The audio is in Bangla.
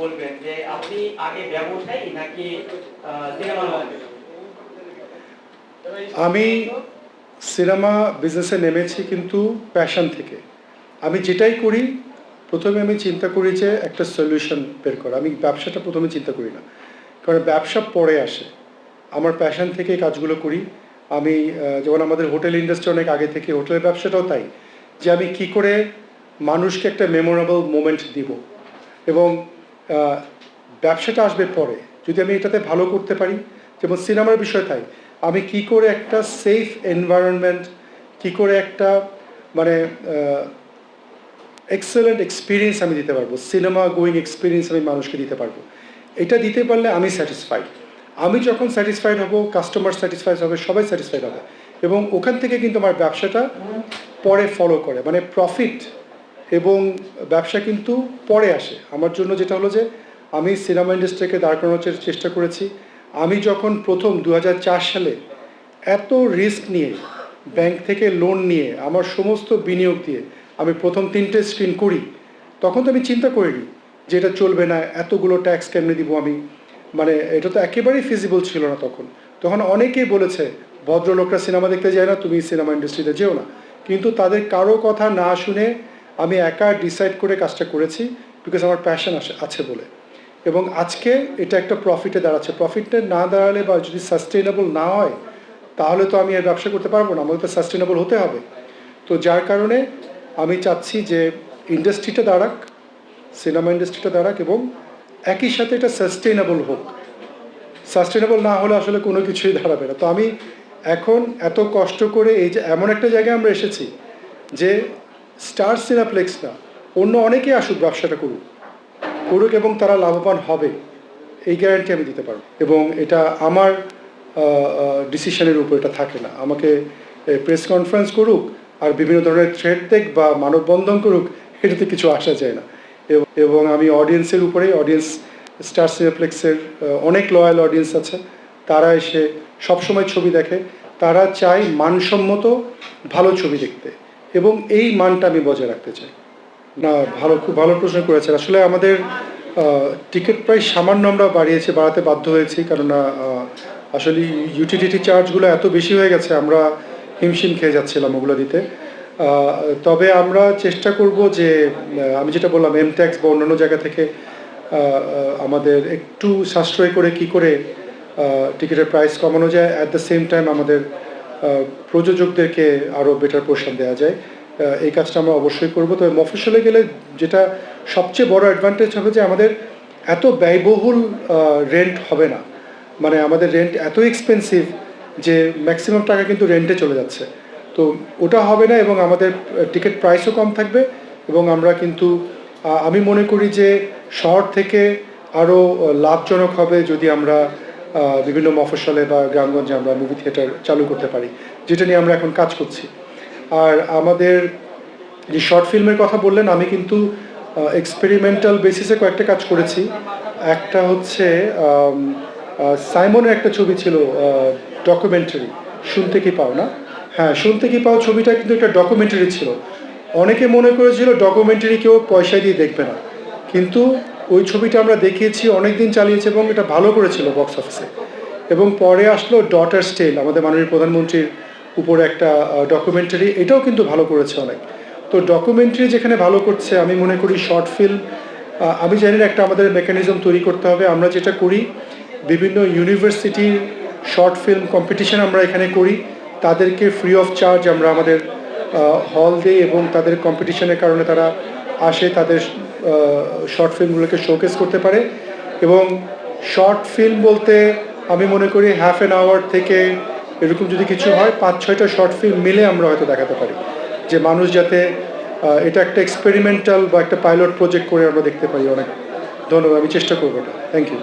বলবেন যে আপনি আগে ব্যবসায়ী নাকি মানুষ আমি সিনেমা বিজনেসে নেমেছি কিন্তু প্যাশন থেকে। আমি যেটাই করি, প্রথমে আমি চিন্তা করি যে একটা সলিউশন বের করা। আমি ব্যবসাটা প্রথমে চিন্তা করি না। কারণ ব্যবসা পরে আসে। আমার প্যাশন থেকে কাজগুলো করি। আমি যেমন আমাদের হোটেল ইন্ডাস্ট্রি অনেক আগে থেকে, হোটেলের ব্যবসাটাও তাই। যে আমি কি করে মানুষকে একটা মেমোরেবল মোমেন্ট দিব। এবং ব্যবসাটা আসবে পরে। যদি আমি এটাতে ভালো করতে পারি, যেমন সিনেমার বিষয় তাই, আমি কি করে একটা সেফ এনভায়রনমেন্ট কি করে একটা মানে এক্সেলেন্ট এক্সপিরিয়েন্স আমি দিতে পারব সিনেমা গোয়িং এক্সপিরিয়েন্স আমি মানুষকে দিতে পারব। এটা দিতে পারলে আমি স্যাটিসফাইড আমি যখন স্যাটিসফাইড হব কাস্টমার স্যাটিসফাইড হবে, সবাই স্যাটিসফাইড হবে। এবং ওখান থেকে কিন্তু আমার ব্যবসাটা পরে ফলো করে মানে প্রফিট এবং ব্যবসা কিন্তু পরে আসে। আমার জন্য যেটা হলো যে, আমি সিনেমা ইন্ডাস্ট্রিকে দাঁড় করানোর চেষ্টা করেছি, আমি যখন প্রথম দু হাজার চার সালে এত রিস্ক নিয়ে, ব্যাংক থেকে লোন নিয়ে, আমার সমস্ত বিনিয়োগ দিয়ে আমি প্রথম তিনটে স্ক্রিন করি, তখন তো আমি চিন্তা করিনি যে এটা চলবে না, এতগুলো ট্যাক্স কেমনে দিব আমি? মানে এটা তো একেবারেই ফিজিবল ছিল না তখন। তখন অনেকেই বলেছে, ভদ্রলোকরা সিনেমা দেখতে যায় না, তুমি সিনেমা ইন্ডাস্ট্রিতে যেও না। কিন্তু তাদের কারও কথা না শুনে আমি একা ডিসাইড করে কাজটা করেছি বিকজ আমার প্যাশন আছে বলে। এবং আজকে এটা একটা প্রফিটে দাঁড়াচ্ছে। প্রফিটে না দাঁড়ালে বা যদি সাস্টেইনেবল না হয়, তাহলে তো আমি আর ব্যবসা করতে পারব না আমাকে তো সাস্টেনেবল হতে হবে। তো যার কারণে আমি চাচ্ছি যে ইন্ডাস্ট্রিটা দাঁড়াক সিনেমা ইন্ডাস্ট্রিটা দাঁড়াক এবং একই সাথে এটা সাস্টেইনেবল হোক। সাস্টেনেবল না হলে আসলে কোনো কিছুই দাঁড়াবে না। তো আমি এখন এত কষ্ট করে এই যে এমন একটা জায়গায় আমরা এসেছি যে স্টার সিনাপ্লেক্স না অন্য অনেকেই আসুক ব্যবসাটা করুক। করুক এবং তারা লাভবান হবে, এই গ্যারান্টি আমি দিতে পারব। এবং এটা আমার ডিসিশনের উপর এটা থাকে না। আমাকে প্রেস কনফারেন্স করুক আর বিভিন্ন ধরনের থ্রেড দেখ বা মানববন্ধন করুক, এটাতে কিছু আসা যায় না। এবং- আমি অডিয়েন্সের উপরে অডিয়েন্স স্টার সিনেপ্লেক্সের অনেক লয়াল অডিয়েন্স আছে। তারা এসে সবসময় ছবি দেখে। তারা চায় মানসম্মত ভালো ছবি দেখতে। এবং এই মানটা আমি বজায় রাখতে চাই। না, ভালো, খুব ভালো প্রশ্ন করেছেন। আসলে আমাদের টিকিট প্রাইস সামান্য আমরা বাড়িয়েছি, বাড়াতে বাধ্য হয়েছি। কেননা আসলে ইউটিলিটি চার্জগুলো এত বেশি হয়ে গেছে, আমরা হিমশিম খেয়ে যাচ্ছিলাম ওগুলো দিতে। তবে আমরা চেষ্টা করব যে আমি যেটা বললাম এম ট্যাক্স বা অন্যান্য জায়গা থেকে আমাদের একটু সাশ্রয় করে কি করে টিকিটের প্রাইস কমানো যায়। অ্যাট দ্য সেম টাইম আমাদের প্রযোজকদেরকে আরও বেটার পোর্শন দেওয়া যায়। এই কাজটা আমরা অবশ্যই করব। তবে মফস্বলে গেলে যেটা সবচেয়ে বড় অ্যাডভান্টেজ হবে যে আমাদের এত ব্যয়বহুল রেন্ট হবে না। মানে আমাদের রেন্ট এত এক্সপেন্সিভ যে ম্যাক্সিমাম টাকা কিন্তু রেন্টে চলে যাচ্ছে। তো ওটা হবে না এবং আমাদের টিকিট প্রাইসও কম থাকবে এবং আমরা কিন্তু আমি মনে করি যে শহর থেকে আরও লাভজনক হবে যদি আমরা বিভিন্ন মফস্বলে বা গ্রামগঞ্জে আমরা মুভি থিয়েটার চালু করতে পারি, যেটা নিয়ে আমরা এখন কাজ করছি। আর আমাদের যে শর্ট ফিল্মের কথা বললেন, আমি কিন্তু এক্সপেরিমেন্টাল বেসিসে কয়েকটা কাজ করেছি। একটা হচ্ছে সাইমনের একটা ছবি ছিল ডকুমেন্টারি শুনতে কি পাও না? হ্যাঁ শুনতে কি পাও ছবিটা কিন্তু একটা ডকুমেন্টারি ছিল। অনেকে মনে করেছিল ডকুমেন্টারি কেউ পয়সা দিয়ে দেখবে না। কিন্তু ওই ছবিটা আমরা দেখিয়েছি অনেক দিন চালিয়েছি এবং এটা ভালো করেছিল বক্স অফিসে এবং পরে আসলো ডটার স্টেল আমাদের মাননীয় প্রধানমন্ত্রীর উপরে একটা ডকুমেন্টারি এটাও কিন্তু ভালো করেছে অনেক। তো ডকুমেন্টারি যেখানে ভালো করছে, আমি মনে করি শর্ট ফিল্ম আমি জানি না একটা আমাদের মেকানিজম তৈরি করতে হবে। আমরা যেটা করি, বিভিন্ন ইউনিভার্সিটির শর্ট ফিল্ম কম্পিটিশন আমরা এখানে করি। তাদেরকে ফ্রি অফ চার্জ আমরা আমাদের হল দিই এবং তাদের কম্পিটিশনের কারণে তারা আসে, তাদের শর্ট ফিল্মগুলোকে শোকেস করতে পারে এবং শর্ট ফিল্ম বলতে আমি মনে করি হাফ অ্যান আওয়ার থেকে এরকম যদি কিছু হয়, পাঁচ, ছয়টা শর্ট ফিল্ম মিলে আমরা হয়তো দেখাতে পারি। যে মানুষ যাতে এটা একটা এক্সপেরিমেন্টাল বা একটা পাইলট প্রজেক্ট করে আমরা দেখতে পারি অনেক। ধন্যবাদ, আমি চেষ্টা করব এটা। Thank you